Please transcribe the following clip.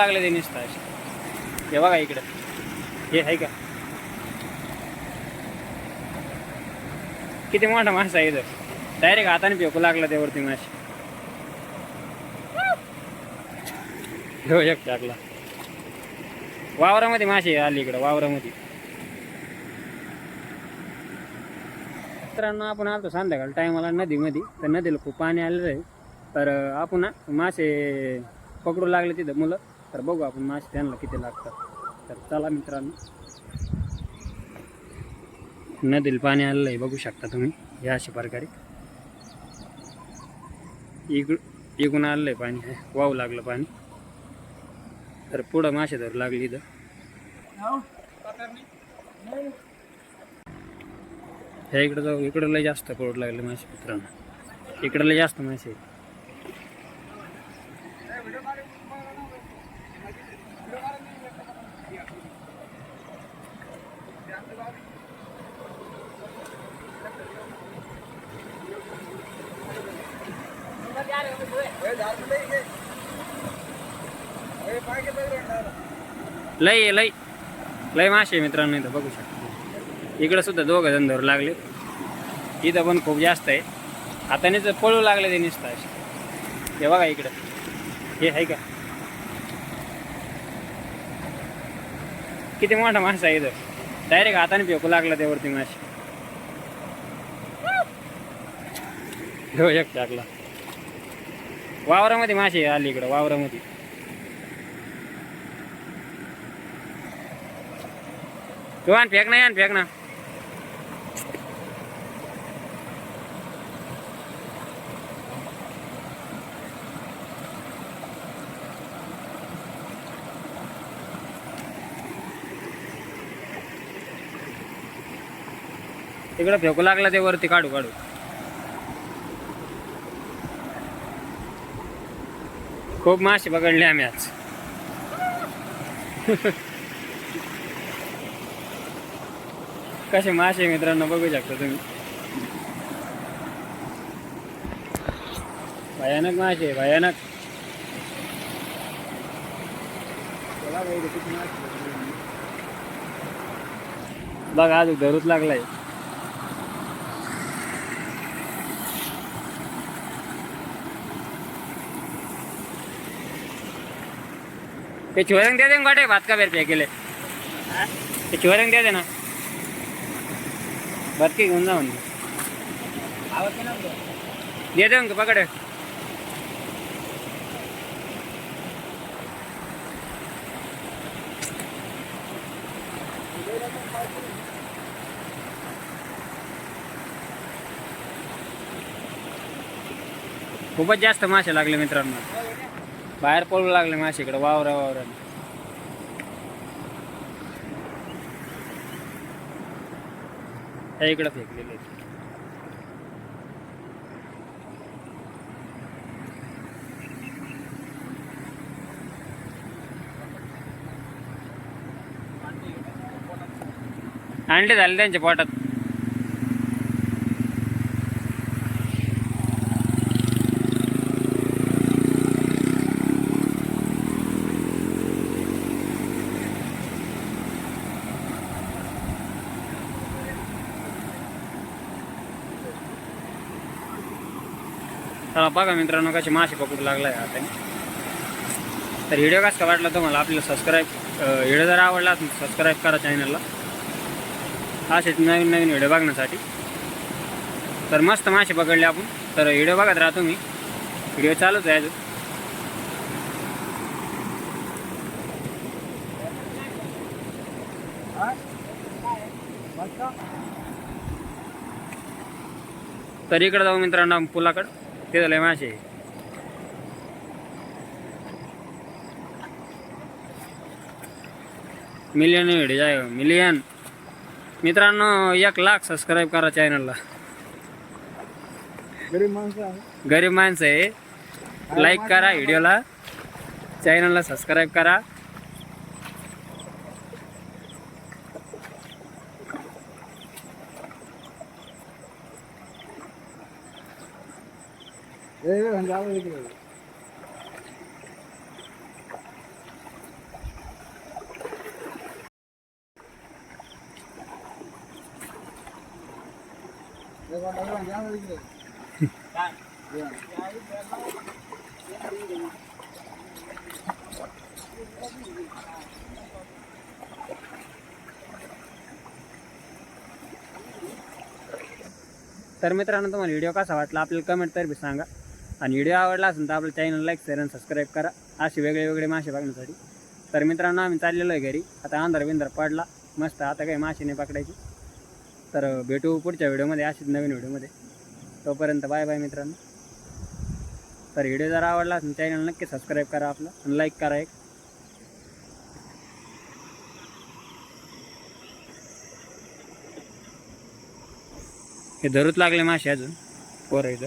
लागले ते नुसतं असे. हे बघा इकडं. हे आहे का? किती मोठा मासा आहे इथं. डायरेक्ट हाताने फेकू लागला त्यावरती मासे. हो एक टाकला. वावरामध्ये मासे आली इकडं वावरामध्ये. मित्रांनो आपण आलतो संध्याकाळ टायमाला नदीमध्ये. तर नदीला खूप पाणी आलेलं आहे. तर आपण मासे पकडू लागले तिथं मुलं. तर बघू आपण मासे त्यांना किती लागतात. तर चला मित्रांनो. नदीला पाणी आलेलं आहे बघू शकता तुम्ही. या अशा प्रकारे. इकड इकडून आलेलं आहे पाणी. वाहू लागलं पाणी. तर पुढं मासे धरू लागली इथं. ह्या इकडं जाऊ इकडं लय जास्त पडू लागले मासे मित्रांनो. इकडं लय जास्त मासे लय आहे, लय लय मासे मित्रांनो इथं बघू शकतो. इकडं सुद्धा दोघं जण धरू लागले इथं पण खूप जास्त आहे. हातानेच पळू लागले ते नुसतं असे. हे बघा इकडं. हे आहे का? किती मोठा मासा आहे इथं. डायरेक्ट हाताने फेकू लागला त्यावरती मासे हो एक टाकला. वावरामध्ये मासे आली इकडं वावरामध्ये. तू आण फेक ना आण फेक ना. तिकडं फेकू लागला ते वरती काढू काढू. खूप मासे पकडले आम्ही आज. कसे मासे मित्रांनो बघू शकता तुम्ही. भयानक मासे भयानक. बघा आज धरूच लागलाय. ते चोरंग दे दे ना गाठे भात का बेर फेकेले ते चोरंग दे दे ना भात की घेऊन जा म्हणजे दे दे ना पकड। खूपच जास्त मासे लागले मित्रांनो. बाहेर पडू लागले मासे इकडे वावरा वावरा इकडं फेकलेले आहेत. अंडे झाले त्यांच्या पोटात चला बघा मित्रांनो कसे मासे पकडू लागलाय आता. तर व्हिडिओ कसा वाटला तुम्हाला? आपल्याला सबस्क्राईब व्हिडिओ जर आवडला सबस्क्राईब करा चॅनलला असेच नवीन नवीन व्हिडिओ बघण्यासाठी. तर मस्त मासे पकडले आपण. तर व्हिडिओ बघत राहा तुम्ही. व्हिडिओ चालूच आहे अजून. तर इकडे जाऊ मित्रांनो पुलाकडं. ते झालंय मासे मिलियन व्हिडिओ जाय. मिलियन मित्रांनो एक लाख सबस्क्राईब करा चॅनलला गरीब माणसं आहे. गरीब माणसं आहे. लाईक करा व्हिडिओला चॅनलला सबस्क्राईब करा. तर मित्रांनो तुम्हाला व्हिडिओ कसा वाटला? आपल्याला कमेंट तर बी सांगा. आणि व्हिडिओ आवडला असेल तर आपल्या चॅनल लाईक शेअर आणि सबस्क्राईब करा. असे वेगळे वेगळे मासे बघण्यासाठी. तर मित्रांनो आम्ही चाललेलो आहे घरी. आता अंधार बिंधार पडला. मस्त आता काही मासे नाही पकडायची. तर भेटू पुढच्या व्हिडिओमध्ये अशीच नवीन व्हिडिओमध्ये तोपर्यंत बाय बाय मित्रांनो. तर व्हिडिओ जर आवडला असेल चॅनल नक्की सबस्क्राईब करा आपलं. आणि लाईक करा एक. हे धरूच लागले मासे अजून. पोरायचं